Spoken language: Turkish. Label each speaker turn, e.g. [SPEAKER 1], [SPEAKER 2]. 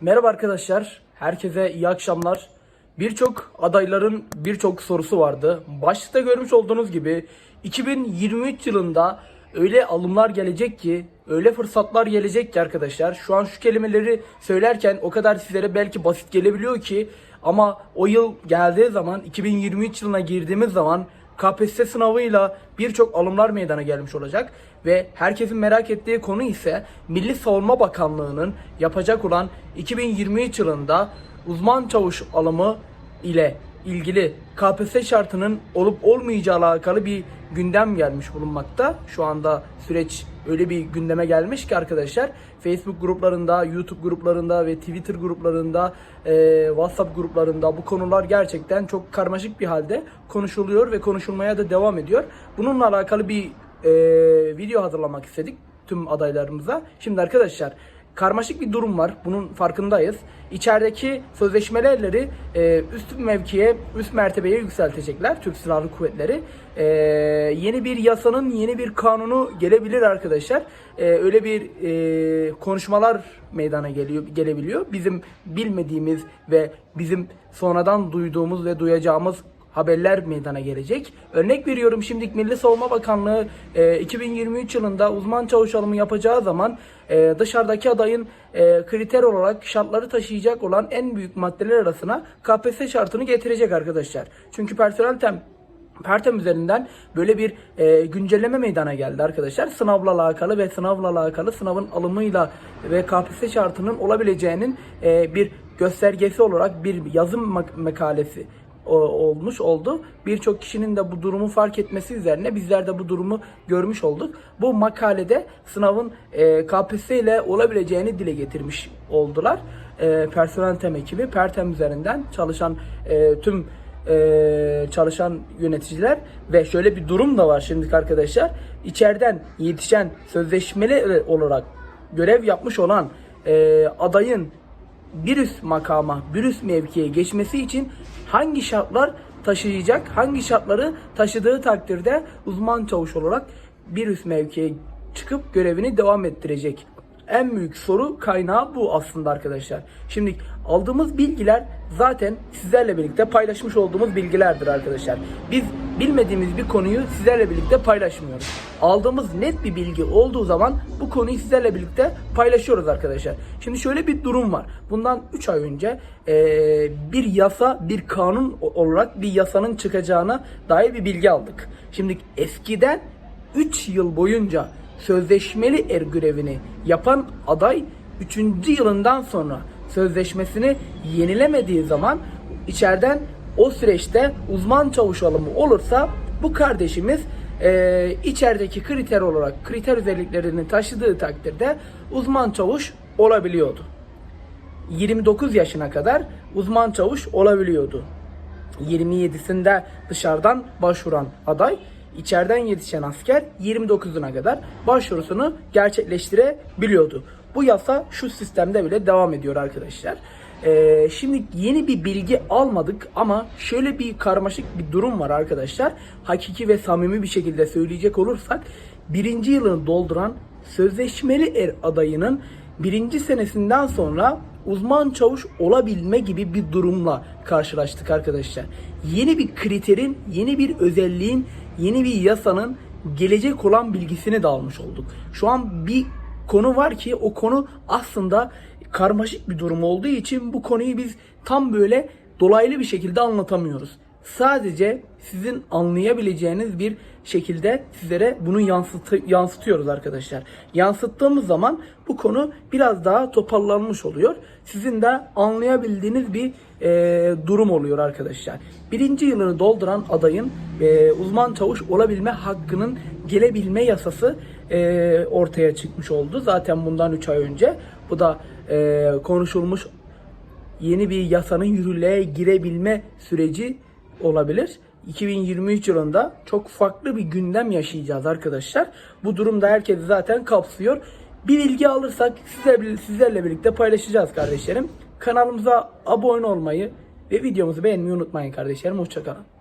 [SPEAKER 1] Merhaba arkadaşlar, herkese iyi akşamlar. Birçok adayların birçok sorusu vardı. Başlıkta görmüş olduğunuz gibi 2023 yılında öyle alımlar gelecek ki, öyle fırsatlar gelecek ki arkadaşlar. Şu an şu kelimeleri söylerken o kadar sizlere belki basit gelebiliyor ki ama o yıl geldiği zaman 2023 yılına girdiğimiz zaman KPSS sınavıyla birçok alımlar meydana gelmiş olacak ve herkesin merak ettiği konu ise Milli Savunma Bakanlığı'nın yapacak olan 2023 yılında uzman çavuş alımı ile ilgili KPSS şartının olup olmayacağı alakalı bir gündem gelmiş bulunmakta. Şu anda süreç öyle bir gündeme gelmiş ki arkadaşlar Facebook gruplarında, YouTube gruplarında ve Twitter gruplarında, e, WhatsApp gruplarında bu konular gerçekten çok karmaşık bir halde konuşuluyor ve konuşulmaya da devam ediyor. Bununla alakalı bir e, video hazırlamak istedik tüm adaylarımıza. Şimdi arkadaşlar karmaşık bir durum var. Bunun farkındayız. İçerideki sözleşmeleri e, üst mevkiye, üst mertebeye yükseltecekler Türk Silahlı Kuvvetleri. E, yeni bir yasanın, yeni bir kanunu gelebilir arkadaşlar. E, öyle bir e, konuşmalar meydana geliyor, gelebiliyor. Bizim bilmediğimiz ve bizim sonradan duyduğumuz ve duyacağımız haberler meydana gelecek. Örnek veriyorum şimdi Milli Savunma Bakanlığı e, 2023 yılında uzman çavuş alımı yapacağı zaman e, dışarıdaki adayın e, kriter olarak şartları taşıyacak olan en büyük maddeler arasına KPSS şartını getirecek arkadaşlar. Çünkü personel tem Pertem üzerinden böyle bir e, güncelleme meydana geldi arkadaşlar. Sınavla alakalı ve sınavla alakalı sınavın alımıyla ve KPSS şartının olabileceğinin e, bir göstergesi olarak bir yazım mak- makalesi olmuş oldu. Birçok kişinin de bu durumu fark etmesi üzerine bizler de bu durumu görmüş olduk. Bu makalede sınavın e, KPSS ile olabileceğini dile getirmiş oldular. E, personel tem ekibi, Pertem üzerinden çalışan e, tüm çalışan yöneticiler ve şöyle bir durum da var şimdi arkadaşlar. İçeriden yetişen sözleşmeli olarak görev yapmış olan adayın bir üst makama, bir üst mevkiye geçmesi için hangi şartlar taşıyacak, hangi şartları taşıdığı takdirde uzman çavuş olarak bir üst mevkiye çıkıp görevini devam ettirecek. En büyük soru kaynağı bu aslında arkadaşlar. Şimdi aldığımız bilgiler zaten sizlerle birlikte paylaşmış olduğumuz bilgilerdir arkadaşlar. Biz bilmediğimiz bir konuyu sizlerle birlikte paylaşmıyoruz. Aldığımız net bir bilgi olduğu zaman bu konuyu sizlerle birlikte paylaşıyoruz arkadaşlar. Şimdi şöyle bir durum var. Bundan 3 ay önce eee, bir yasa, bir kanun olarak bir yasanın çıkacağına dair bir bilgi aldık. Şimdi eskiden 3 yıl boyunca sözleşmeli er görevini yapan aday 3. yılından sonra sözleşmesini yenilemediği zaman içeriden o süreçte uzman çavuş alımı olursa bu kardeşimiz eee, içerideki kriter olarak kriter özelliklerini taşıdığı takdirde uzman çavuş olabiliyordu. 29 yaşına kadar uzman çavuş olabiliyordu. 27'sinde dışarıdan başvuran aday, içeriden yetişen asker 29'una kadar başvurusunu gerçekleştirebiliyordu. Bu yasa şu sistemde bile devam ediyor arkadaşlar. Ee, şimdi yeni bir bilgi almadık ama şöyle bir karmaşık bir durum var arkadaşlar. Hakiki ve samimi bir şekilde söyleyecek olursak birinci yılını dolduran sözleşmeli er adayının birinci senesinden sonra uzman çavuş olabilme gibi bir durumla karşılaştık arkadaşlar. Yeni bir kriterin, yeni bir özelliğin, yeni bir yasanın gelecek olan bilgisini de almış olduk. Şu an bir konu var ki o konu aslında karmaşık bir durum olduğu için bu konuyu biz tam böyle dolaylı bir şekilde anlatamıyoruz. Sadece sizin anlayabileceğiniz bir şekilde sizlere bunu yansıtı, yansıtıyoruz arkadaşlar. Yansıttığımız zaman bu konu biraz daha toparlanmış oluyor. Sizin de anlayabildiğiniz bir e, durum oluyor arkadaşlar. Birinci yılını dolduran adayın e, uzman çavuş olabilme hakkının gelebilme yasası e, ortaya çıkmış oldu. Zaten bundan 3 ay önce bu da e, konuşulmuş yeni bir yasanın yürürlüğe girebilme süreci olabilir. 2023 yılında çok farklı bir gündem yaşayacağız arkadaşlar. Bu durumda herkes zaten kapsıyor. Bir bilgi alırsak sizlerle, sizlerle birlikte paylaşacağız kardeşlerim. Kanalımıza abone olmayı ve videomuzu beğenmeyi unutmayın kardeşlerim. Hoşçakalın.